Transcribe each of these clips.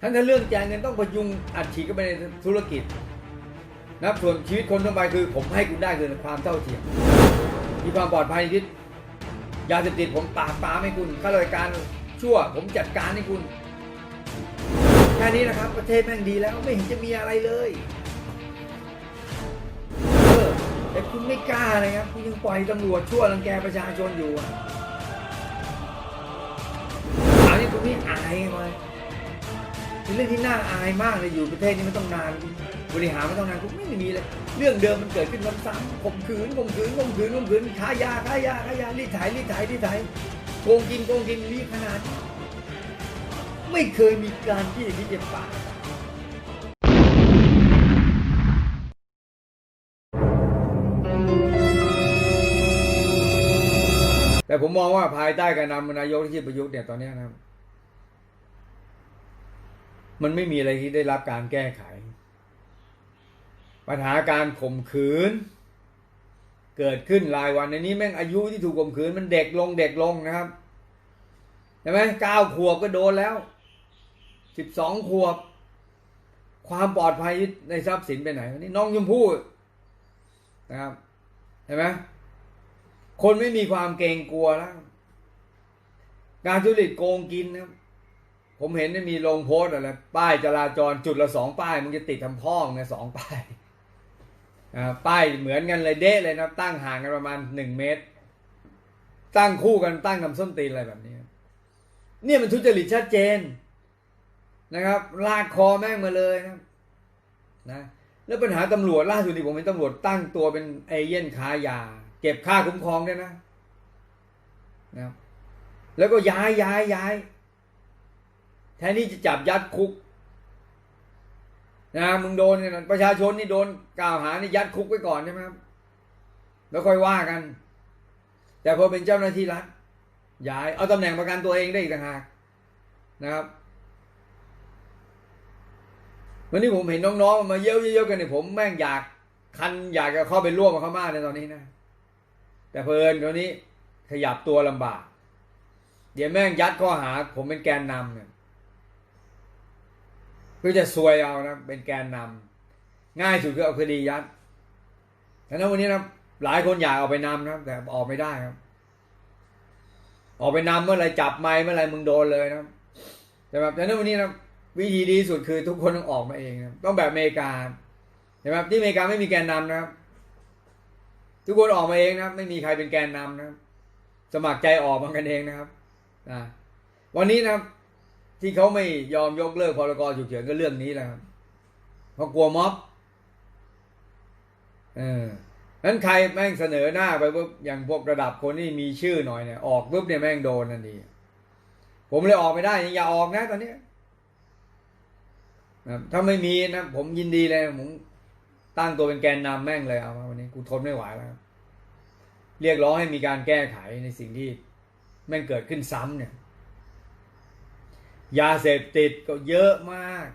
ทั้งถ้าเรื่องจ่ายเงินต้องพยุงอัดฉีดเข้าไปในธุรกิจนะครับส่วนชีวิตคนทั่วไปคือ ผมให้คุณได้คือความเท่าเทียมมีความปลอดภัยนิดยาเสพติดผมปราบปรามให้คุณข้าราชการชั่ว ผมจัดการให้คุณแค่นี้นะครับ ประเทศแม่งดีแล้วไม่เห็นจะมีอะไรเลยเออแต่คุณไม่กล้าเลยครับคุณยังปล่อยตำรวจชั่วรังแกประชาชนอยู่อะอันนี้คุณไม่อายไหม เป็นเรื่องที่น่าอายมากเลยอยู่ประเทศนี้ไม่ต้องนาน บริหารไม่ต้องนานคุณไม่มีเลย เรื่องเดิมมันเกิดขึ้นซ้ำๆข่มขืนข่มขืนข่มขืนข่มขืนค้ายาค้ายาค้ายารีดไถรีดไถรีดไถโกงกินโกงกินรีขนาดนี้ไม่เคยมีการที่อย่างนี้จะปราแต่ผมมองว่าภายใต้การนำนายกที่ประยุทธ์เนี่ยตอนนี้นะครับ มันไม่มีอะไรที่ได้รับการแก้ไข ปัญหาการข่มขืน เกิดขึ้นรายวันในนี้แม่งอายุที่ถูกข่มขืนมันเด็กลงเด็กลงนะครับใช่ไหมเก้าขวบก็โดนแล้วสิบสองขวบ ความปลอดภัยในทรัพย์สินไปไหนวันนี้น้องยมพู่นะครับเห็นไหมคนไม่มีความเกรงกลัวแล้ว การทุจริตโกงกินนะครับ ผมเห็นเนี่ยมีลงโพสอะไรป้ายจราจรจุดละสองป้ายมึงจะติดทำพ่องเนี่ยสองป้ายป้ายเหมือนกันเลยเด้เลยนะตั้งห่างกันประมาณหนึ่งเมตร ตั้งคู่กันตั้งทำส้นตีนอะไรแบบนี้เนี่ยมันทุจริตชัดเจนนะครับ ลากคอแม่งมาเลยนะนะแล้วปัญหาตำรวจล่าสุดนี่ผมเป็นตำรวจตั้งตัวเป็นเอเย่นค้ายา เก็บค่าคุ้มครองด้วยนะนะครับแล้วก็ย้ายย้ายย้าย แทนที่จะจับยัดคุกนะมึงโดนนะประชาชนนี่โดนกล่าวหานี่ยัดคุกไว้ก่อนใช่ไหมครับแล้วค่อยว่ากัน แต่พอเป็นเจ้าหน้าที่รัฐย้ายเอาตำแหน่งประกันตัวเองได้อีกต่างหากนะครับ วันนี้ผมเห็นน้องๆมาเยอะๆกันเนี่ยผมแม่งอยากคันอยากจะเข้าไปร่วมกับเขามากในตอนนี้นะ แต่เพลินตัวนี้ขยับตัวลำบาก เดี๋ยวแม่งยัดข้อหา ผมเป็นแกนนำเนี่ย เพื่อจะซวยเอานะเป็นแกนนำง่ายสุดคือเอาคดียัดแต่นั้นวันนี้นะหลายคนอยากเอาไปนำนะแต่ออกไม่ได้ครับ ออกไปนำเมื่อไรจับไม้เมื่อไรมึงโดนเลยนะแต่แบบแต่นั้นวันนี้นะวิธีดีสุดคือทุกคนต้องออกมาเองนะต้องแบบอเมริกาใช่ไหมที่อเมริกาไม่มีแกนนำนะครับทุกคนออกมาเองนะไม่มีใครเป็นแกนนำนะสมัครใจออกมากันเองนะครับวันนี้นะครับ ที่เขาไม่ยอมยกเลิกพรกฉุกเฉินก็เรื่องนี้แหละครับเพราะกลัวม็อบเออนั้นใครแม่งเสนอหน้าไปปุ๊บอย่างพวกระดับคนที่มีชื่อหน่อยเนี่ยออกปุ๊บเนี่ยแม่งโดนทันทีผมเลยออกไม่ได้อย่าออกนะตอนนี้นะถ้าไม่มีนะผมยินดีเลยผมตั้งตัวเป็นแกนนำแม่งเลยเอาวันนี้กูทนไม่ไหวแล้วเรียกร้องให้มีการแก้ไขในสิ่งที่แม่งเกิดขึ้นซ้ำเนี่ย ยาเสพติดก็เยอะมาก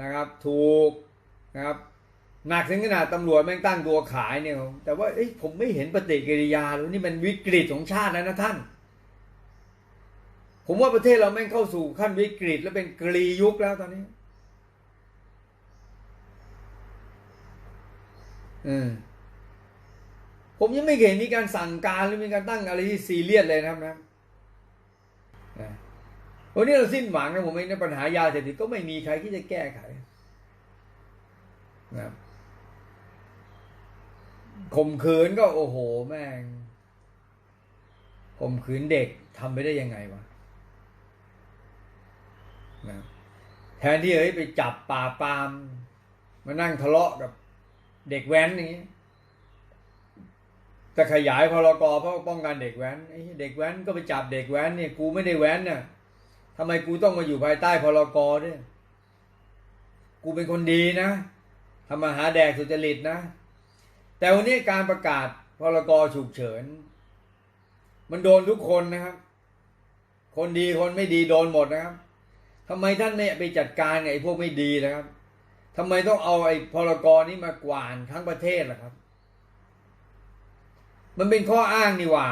นะครับ ถูกนะครับหนักถึงขนาดตำรวจแม่งตั้งตัวขายเนี่ย แต่ว่าผมไม่เห็นปฏิกิริยาเลยนี่มันวิกฤตของชาติแล้วนะท่าน ผมว่าประเทศเราแม่งเข้าสู่ขั้นวิกฤต แล้วเป็นกรียุคแล้วตอนนี้ออผมยังไม่เห็นมีการสั่งการหรือมีการตั้งอะไรที่ซีเรียสเลยนะครับนะ วันนี้เราสิ้นหวังนะผมเองในปัญหายาเสพติดก็ไม่มีใครที่จะแก้ไขนะครับข่มขืนก็โอ้โห แม่งข่มขืนเด็กทำไปได้ยังไงวะนะแทนที่เฮ้ยไปจับป่าปาม มานั่งทะเลาะกับเด็กแว้นอย่างนี้จะขยายพรกเพราะป้องกันเด็กแว้นเด็กแว้นก็ไปจับเด็กแว้นเนี่ยกูไม่ได้แว้นน่ะ ทำไมกูต้องมาอยู่ภายใต้พรกด้วยกูเป็นคนดีนะทำมาหาแดกสุจริตนะ แต่วันนี้การประกาศพรกฉุกเฉิน มันโดนทุกคนนะครับ คนดีคนไม่ดีโดนหมดนะครับทำไมท่านไม่ไปจัดการไอ้พวกไม่ดีนะครับทำไมต้องเอาไอ้พรกนี้มากวานทั้งประเทศล่ะครับ มันเป็นข้ออ้างนี่หว่า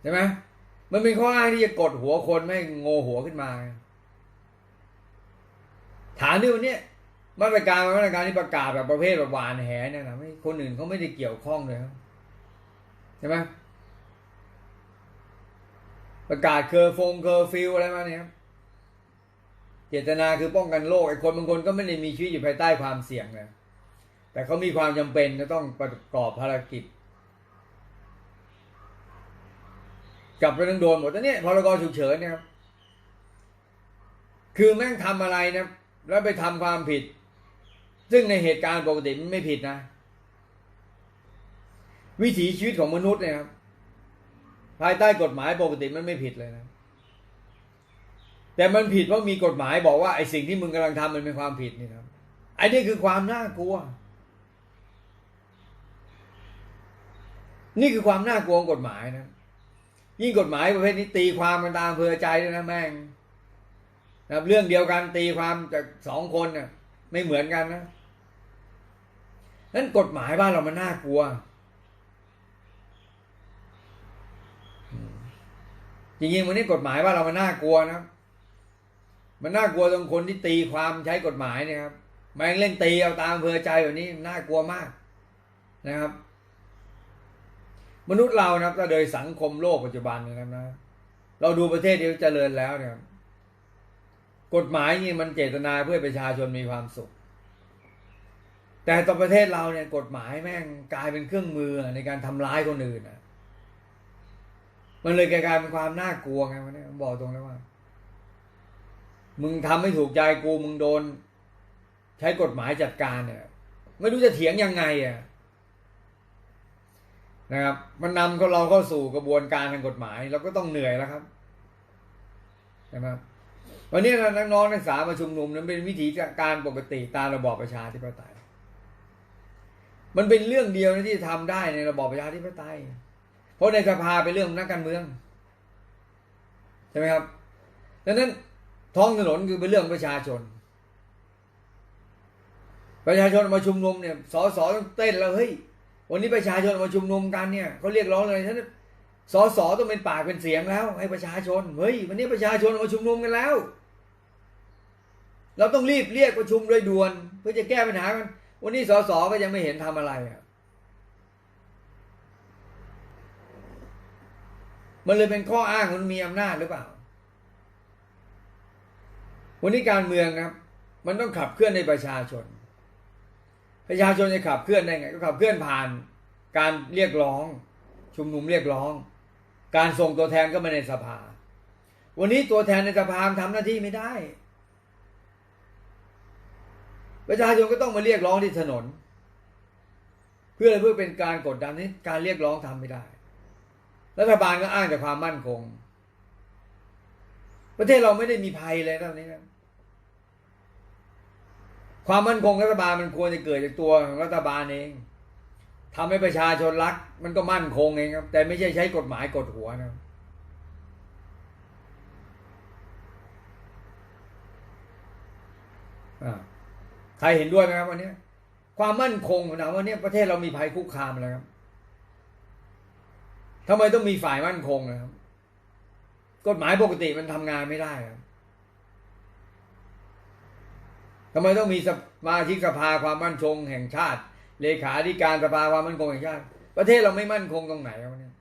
ใช่ไหม มันเป็นข้ออ้างที่จะกดหัวคนไม่ให้โงหัวขึ้นมา ถามด้วยวันเนี้ยมาตรการมาตรการที่ประกาศแบบประเภทแบบหวานแหเนี่ยนะไม่คนอื่นเขาไม่ได้เกี่ยวข้องเลยครับใช่ไหมประกาศเคอร์ฟงเคอร์ฟิวอะไรมาเนี่ยครับเจตนาคือป้องกันโรคไอ้คนบางคนก็ไม่ได้มีชีวิตอยู่ภายใต้ความเสี่ยงนะแต่เขามีความจำเป็นจะต้องประกอบภารกิจ กลับไปต้องโดนหมดแต่เนี่ยพรกฉุกเฉินเนี่ยครับคือแม่งทำอะไรนะแล้วไปทำความผิด ซึ่งในเหตุการณ์ปกติมันไม่ผิดนะ วิถีชีวิตของมนุษย์เนี่ยครับภายใต้กฎหมายปกติมันไม่ผิดเลยนะ แต่มันผิดเพราะมีกฎหมายบอกว่าไอ้สิ่งที่มึงกำลังทำมันเป็นความผิดนี่ครับไอ้นี่คือความน่ากลัว นี่คือความน่ากลัวของกฎหมายนะ ยิ่งกฎหมายประเภทนี้ตีความมันตามอำเพอใจด้วยนะแม่งนะเรื่องเดียวกันตีความจากสองคนน่ะไม่เหมือนกันนะนั้นกฎหมายบ้านเรามันน่ากลัว จริงๆวันนี้กฎหมายบ้านเรามันน่ากลัวนะ มันน่ากลัวตรงคนที่ตีความใช้กฎหมายเนี่ยครับแม่งเล่นตีเอาตามอำเพอใจแบบนี้น่ากลัวมากนะครับ มนุษย์เรานะครับถ้าโดยสังคมโลกปัจจุบันนะครับนะ เราดูประเทศที่เจริญแล้วเนี่ยกฎหมายนี่มันเจตนาเพื่อประชาชนมีความสุข แต่ต่อประเทศเราเนี่ย กฎหมายแม่งกลายเป็นเครื่องมือในการทำร้ายคนอื่นนะมันเลยกลายเป็นความน่ากลัวไงวันนี้ผมบอกตรงแล้วว่า มึงทำไม่ถูกใจกูมึงโดน ใช้กฎหมายจัดการเนี่ย ไม่รู้จะเถียงยังไงอะ นะครับ มันนำเราเข้าสู่กระบวนการทางกฎหมาย เราก็ต้องเหนื่อยแล้วครับใช่ไหมครับวันนี้นักน้องนักศึกษามาชุมนุมนั้นเป็นวิธีการปกติตามระบอบประชาธิปไตย มันเป็นเรื่องเดียวนะที่ทำได้ในระบอบประชาธิปไตย เพราะในสภาเป็นเรื่องของนักการเมืองใช่ไหมครับดังนั้นท้องถนนคือเป็นเรื่องประชาชน ประชาชนมาชุมนุมเนี่ยสสต้องเต้นแล้วเฮ้ย วันนี้ประชาชนมาชุมนุมกันเนี่ยเขาเรียกร้องเลยท่านสสต้องเป็นปากเป็นเสียงแล้ว ให้ประชาชนเฮ้ยวันนี้ประชาชนมาชุมนุมกันแล้ว เราต้องรีบเรียกประชุมโดยด่วน เพื่อจะแก้ปัญหากันวันนี้สสก็ยังไม่เห็นทำอะไรอะมันเลยเป็นข้ออ้างมันมีอำนาจหรือเปล่า วันนี้การเมืองครับ มันต้องขับเคลื่อนในประชาชน ประชาชนจะขับเคลื่อนได้ไง ก็ขับเคลื่อนผ่านการเรียกร้อง ชุมนุมเรียกร้อง การส่งตัวแทนก็มาในสภา วันนี้ตัวแทนในสภาทำหน้าที่ไม่ได้ ประชาชนก็ต้องมาเรียกร้องที่ถนน เพื่อเพื่อเป็นการกดดันที่การเรียกร้องทำไม่ได้ รัฐบาลก็อ้างแต่ความมั่นคง ประเทศเราไม่ได้มีภัยเลยตอนนี้นะ ความมั่นคงรัฐบาลมันควรจะเกิดจากตัวของรัฐบาลเองทำให้ประชาชนรัก มันก็มั่นคงเองครับ แต่ไม่ใช่ใช้กฎหมายกดหัวนะใครเห็นด้วยไหมครับวันนี้ความมั่นคงนะวันนี้ประเทศเรามีภัยคุกคามแล้วครับทำไมต้องมีฝ่ายมั่นคงนะครับ กฎหมายปกติมันทำงานไม่ได้ครับ ทำไมต้องมีสมาชิกสภาความมั่นคงแห่งชาติ เลขาธิการสภาความมั่นคงแห่งชาติ ประเทศเราไม่มั่นคงตรงไหนครับเนี่ย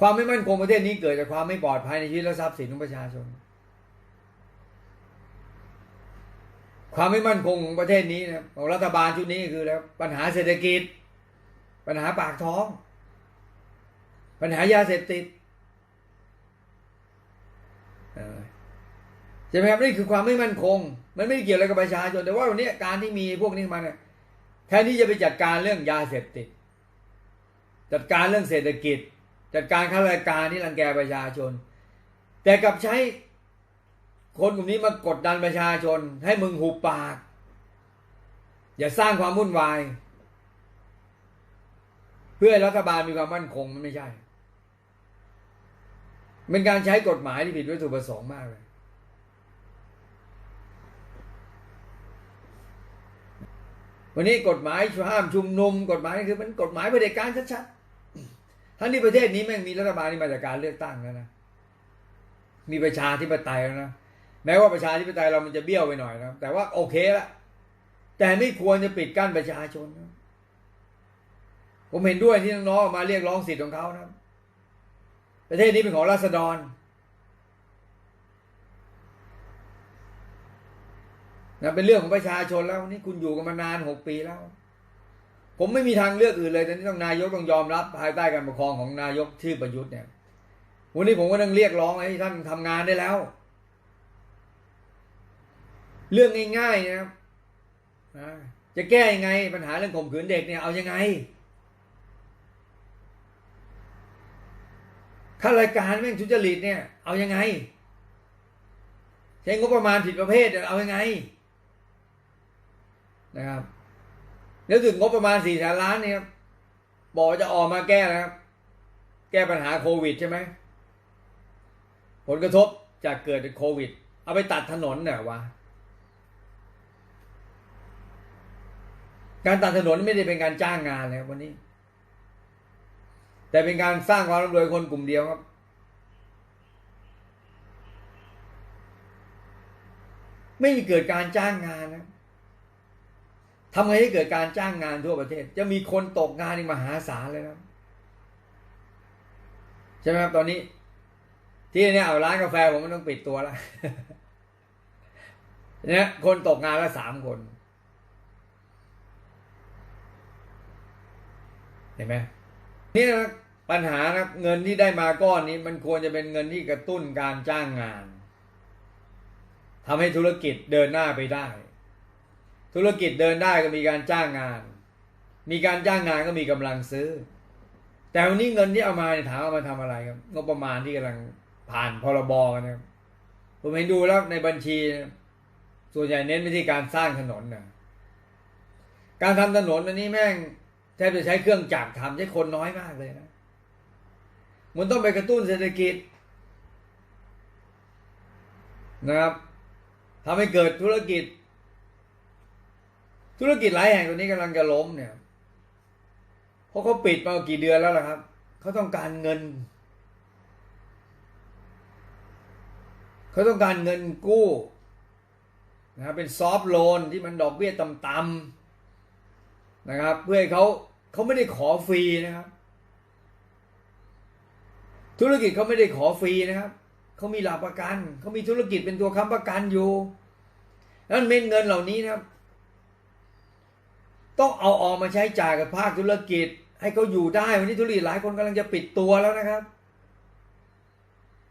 ความไม่มั่นคงประเทศนี้เกิดจากความไม่ปลอดภัยในชีวิตและทรัพย์สินของประชาชน ความไม่มั่นคงของประเทศนี้นะของรัฐบาลชุดนี้คือแล้วปัญหาเศรษฐกิจ ปัญหาปากท้อง ปัญหายาเสพติด ช่ไหมครับนี่คือความไม่มั่นคง มันไม่ได้เกี่ยวอะไรกับประชาชนแต่ว่าวันนี้การที่มีพวกนี้มาเนี่ยแทนที่จะไปจัดการเรื่องยาเสพติด จัดการเรื่องเศรษฐกิจ จัดการข้าราชการที่รังแกประชาชน แต่กลับใช้คนกลุ่มนี้มากดดันประชาชน ให้มึงหุบปาก อย่าสร้างความวุ่นวาย เพื่อรัฐบาลมีความมั่นคงมันไม่ใช่เป็นการใช้กฎหมายที่ผิดวัตถุประสงค์มากเลย วันนี้กฎหมายห้ามชุมนุม กฎหมายคือมันกฎหมายเผด็จการชัดๆทั้งที่ประเทศนี้แม่งมีรัฐบาลที่มาจากการเลือกตั้งแล้วนะมีประชาธิปไตยแล้วนะแม้ว่าประชาธิปไตยเรามันจะเบี้ยวไปหน่อยนะแต่ว่าโอเคละแต่ไม่ควรจะปิดกั้นประชาชนนะผมเห็นด้วยที่น้องๆมาเรียกร้องสิทธิ์ของเขานะประเทศนี้เป็นของราษฎร นะเป็นเรื่องของประชาชนแล้วนี่คุณอยู่กันมานานหกปีแล้ว ผมไม่มีทางเลือกอื่นเลยแต่นี่ต้องนายกต้องยอมรับ ภายใต้การปกครองของนายกชื่อประยุทธ์เนี่ย วันนี้ผมก็ต้องเรียกร้องให้ท่านทำงานได้แล้ว เรื่องง่ายๆนะครับจะแก้ยังไง ปัญหาเรื่องข่มขืนเด็กเนี่ยเอายังไงข้ารายการแม่งทุจริตเนี่ย เอายังไงใช้งบประมาณผิดประเภทเอายังไง นะครับแล้วถึงงบประมาณสี่แสนล้านเนี่ยครับบอกจะออกมาแก้นะครับ แก้ปัญหาโควิดใช่ไหมผลกระทบจากเกิดจากโควิด เอาไปตัดถนนเนี่ยวะการตัดถนนไม่ได้เป็นการจ้างงานเลยครับวันนี้ แต่เป็นการสร้างความร่ำรวยคนกลุ่มเดียวครับ ไม่มีเกิดการจ้างงานนะ ทำไงให้เกิดการจ้างงานทั่วประเทศ จะมีคนตกงานในมหาศาลเลยนะใช่ไหมครับตอนนี้ ที่เนี่ยเอาร้านกาแฟผมมันต้องปิดตัวแล้วเนี่ยคนตกงานละสามคน เห็นไหมนี่นะปัญหานะเงินที่ได้มาก้อนนี้มันควรจะเป็นเงินที่กระตุ้นการจ้างงานทำให้ธุรกิจเดินหน้าไปได้ ธุรกิจเดินได้ก็มีการจ้างงาน มีการจ้างงานก็มีกำลังซื้อ แต่วันนี้เงินที่เอามาเนี่ยถามเอามาทำอะไรครับงบประมาณที่กำลังผ่านพรบกันนะครับผมเห็นดูแล้วในบัญชี ส่วนใหญ่เน้นไปที่การสร้างถนนนะการทำถนนอันนี้แม่งแทบจะใช้เครื่องจักรทำใช้คนน้อยมากเลยนะมันต้องไปกระตุ้นเศรษฐกิจนะครับทำให้เกิดธุรกิจ ธุรกิจหลายแห่งตอนนี้กำลังจะล้มเนี่ยเพราะเขาปิดมากี่เดือนแล้วล่ะครับเขาต้องการเงินเขาต้องการเงินกู้นะครับเป็นซอฟท์โลนที่มันดอกเบี้ยต่ำๆนะครับ เพื่อให้เขาเขาไม่ได้ขอฟรีนะครับ ธุรกิจเขาไม่ได้ขอฟรีนะครับเขามีหลักประกันเขามีธุรกิจเป็นตัวค้ำประกันอยู่นั้นเม็ดเงินเหล่านี้นะครับ ต้องเอาออกมาใช้จ่ายกับภาคธุรกิจ ให้เขาอยู่ได้วันนี้ธุรกิจหลายคนกำลังจะปิดตัวแล้วนะครับ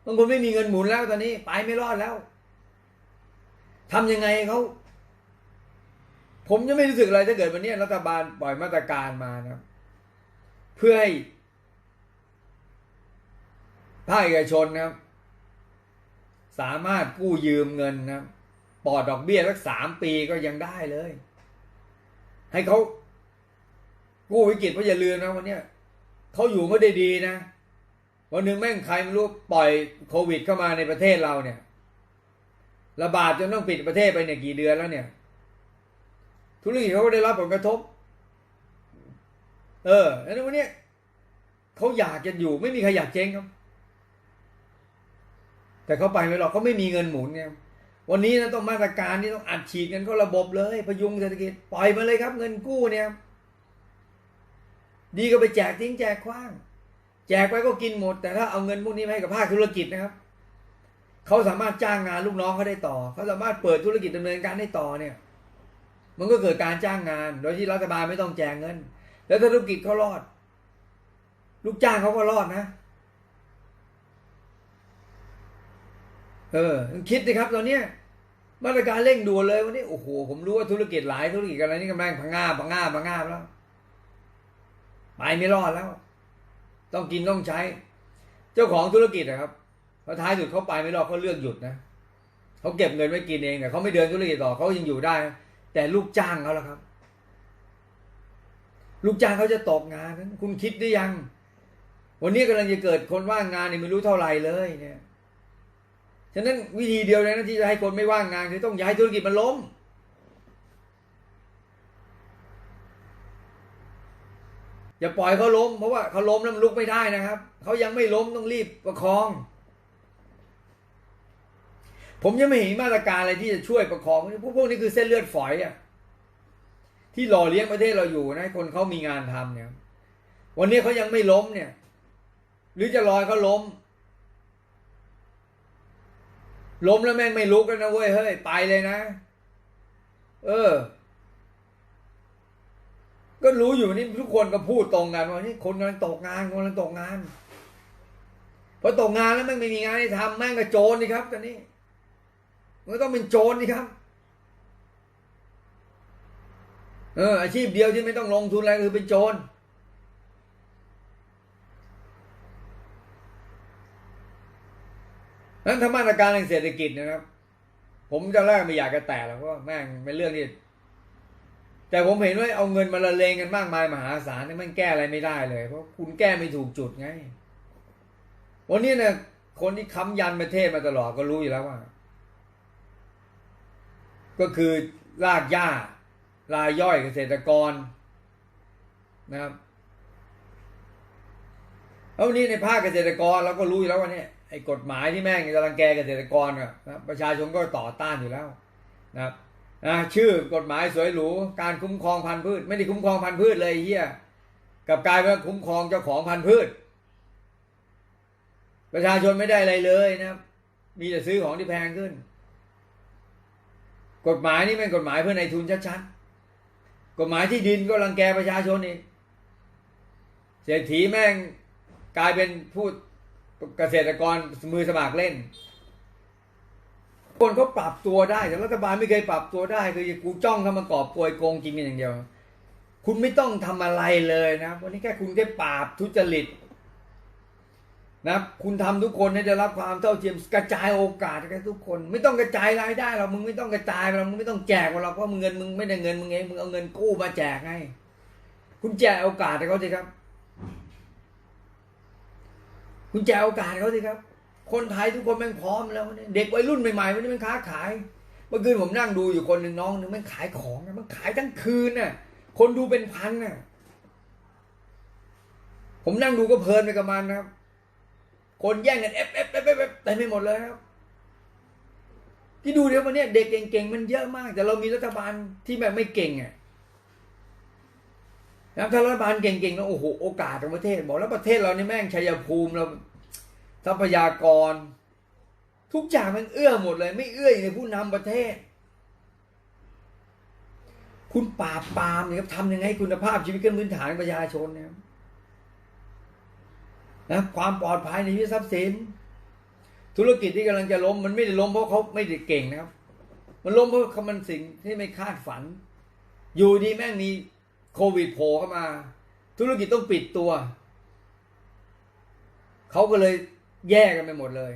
บางคนไม่มีเงินหมุนแล้วตอนนี้ไปไม่รอดแล้วทำยังไงเขาผมจะไม่รู้สึกอะไรถ้าเกิดวันนี้รัฐบาลปล่อยมาตรการมานะเพื่อให้ภาคเอกชนนะครับ สามารถกู้ยืมเงินนะบปลอดดอกเบี้ยสักสามปีก็ยังได้เลย ให้เขากู้วิกฤตเพราะอย่าลืมนะวันเนี้ยเขาอยู่เขาได้ดีนะวันหนึ่งแม่งใครไม่รู้ปล่อยโควิดเข้ามาในประเทศเราเนี่ยระบาดจนต้องปิดประเทศไปเนี่ยกี่เดือนแล้วเนี่ย ธุรกิจเขาก็ได้รับผลกระทบ เออแล้ววันนี้เขาอยากจะอยู่ ไม่มีใครอยากเจ๊งครับ แต่เขาไปไม่หรอกเขาไม่มีเงินหมุนเนี่ย วันนี้นะต้องมาตรการที่ต้องอัดฉีดกันก็ระบบเลยพยุงเศรษฐกิจปล่อยมาเลยครับ เงินกู้เนี่ย ดีก็ไปแจกทิ้งแจกคว้าง แจกไปก็กินหมด แต่ถ้าเอาเงินพวกนี้ไปให้กับภาคธุรกิจนะครับเขาสามารถจ้างงานลูกน้องเขาได้ต่อเขาสามารถเปิดธุรกิจดำเนินการได้ต่อเนี่ย มันก็เกิดการจ้างงาน โดยที่รัฐบาลไม่ต้องแจกเงิน แล้วธุรกิจเขารอด ลูกจ้างเขาก็รอดนะ เออคิดสิครับตอนเนี้ยมาตรการเร่งด่วนเลยวันนี้โอ้โหผมรู้ว่าธุรกิจหลายธุรกิจกันแล้วนี่กำลังพังงาพังงาพังงาแล้วไปไม่รอดแล้ว ต้องกินต้องใช้ เจ้าของธุรกิจนะครับพอท้ายสุดเขาไปไม่รอดเขาเลือกหยุดนะเขาเก็บเงินไว้กินเองแต่เขาไม่เดินธุรกิจต่อเขายังอยู่ได้ แต่ลูกจ้างเขาแล่ะครับ ลูกจ้างเขาจะตกงานนั้นคุณคิดได้ยัง วันนี้กำลังจะเกิดคนว่างงานนี่ไม่รู้เท่าไหร่เลยเนี่ย ฉะนั้นวิธีเดียวเลยนะที่จะให้คนไม่ว่างงานคือต้องย้ายธุรกิจมันล้ม อย่าปล่อยเขาล้ม เพราะว่าเขาล้มแล้วมันลุกไม่ได้นะครับ เขายังไม่ล้มต้องรีบประคอง ผมยังไม่เห็นมาตรการอะไรที่จะช่วยประคองพวกพวกนี้คือเส้นเลือดฝอยอะที่หล่อเลี้ยงประเทศเราอยู่นะคนเขามีงานทำเนี่ย วันนี้เขายังไม่ล้มเนี่ย หรือจะรอยเขาล้ม ล้มแล้วแม่งไม่ลุกแล้วนะเว้ยเฮ้ยไปเลยนะ เออ ก็รู้อยู่นี่ทุกคนก็พูดตรงกันว่านี่คนกำลังตกงานคนกำลังตกงานพอตกงานแล้วแม่งไม่มีงานให้ทำแม่งก็โจรนี่ครับตอนนี้มันต้องเป็นโจรนี่ครับเอออาชีพเดียวที่ไม่ต้องลงทุนอะไรคือเป็นโจรนั้นถ้ามา ตรการทางเศรษฐกิจนะครับ ผมจะแรกไม่อยากจะแตะหรอกเพราะว่าแม่งเป็นเรื่องที่แต่ผมเห็นว่าเอาเงินมาละเลงกันมากมายมหาศาลนี่มันแก้อะไรไม่ได้เลย เพราะคุณแก้ไม่ถูกจุดไง วันนี้เนี่ยคนที่ค้ำยันประเทศมาตลอดก็รู้อยู่แล้วว่า ก็คือรากหญ้ารายย่อยเกษตรกรนะครับแล้ววันนี้ในภาคเกษตรกรเราก็รู้อยู่แล้วว่าเนี่ย ไอ้กฎหมายที่แม่งจะรังแกเกษตรกรนะประชาชนก็ต่อต้านอยู่แล้วนะครับนะชื่อกฎหมายสวยหรูการคุ้มครองพันธุ์พืช ไม่ได้คุ้มครองพันธุ์พืชเลยเฮียกับกลายเป็นคุ้มครองเจ้าของพันธุ์พืช ประชาชนไม่ได้อะไรเลยนะครับ มีแต่ซื้อของที่แพงขึ้น กฎหมายนี่เป็นกฎหมายเพื่อในทุนชัดๆกฎหมายที่ดินก็รังแกประชาชนเองเศรษฐีแม่งกลายเป็นผู้ เกษตรกรมือสมัครเล่น คนเขาปรับตัวได้ แต่รัฐบาลไม่เคยปรับตัวได้คือกูจ้องเข้ามากอบโกยโกงกินกันอย่างเดียว คุณไม่ต้องทำอะไรเลยนะวันนี้แค่คุณแค่ปราบทุจริตนะคุณทำทุกคนให้ได้รับความเท่าเทียมกระจายโอกาสให้ทุกคน ไม่ต้องกระจายรายได้หรอกมึงไม่ต้องกระจายหรอกมึงไม่ต้องแจกหรอกเพราะมึงเงินมึงไม่ได้เงินมึงเองมึงเอาเงินกู้มาแจกให้ คุณแจกโอกาสให้เขาสิครับ คุณแจกโอกาสเขาสิครับ คนไทยทุกคนแม่งพร้อมแล้วเด็กวัยรุ่นใหม่ๆวันนี้มันค้าขาย เมื่อคืนผมนั่งดูอยู่คนหนึ่งน้องหนึ่งมันขายของมันขายทั้งคืนน่ะ คนดูเป็นพันน่ะ ผมนั่งดูก็เพลินไปกับมันนะครับ คนแย่งกันเอฟเอฟเอฟเอฟเต็มไปหมดเลยครับที่ดูเดี๋ยววันนี้เด็กเก่งๆมันเยอะมาก แต่เรามีรัฐบาลที่แบบไม่เก่งอะ นะครับถ้ารัฐบาลเก่งๆแล้วโอ้โหโอกาสของประเทศบอกแล้วประเทศเรานี่แม่งชัยภูมิเราทรัพยากร ทุกอย่างมันเอื้อหมดเลย ไม่เอื้อในผู้นำประเทศ คุณปราบปรามเนี่ยครับทำยังไงคุณภาพชีวิตขั้นพื้นฐานประชาชนเนี่ยนะความปลอดภัยในชีวิตทรัพย์สิน ธุรกิจที่กำลังจะล้มมันไม่ได้ล้มเพราะเขาไม่ได้เก่งนะครับ มันล้มเพราะเขามันสิ่งที่ไม่คาดฝัน อยู่ดีแม่งมี โควิดโผล่เข้ามา ธุรกิจต้องปิดตัว เขาก็เลยแย่กันไปหมดเลย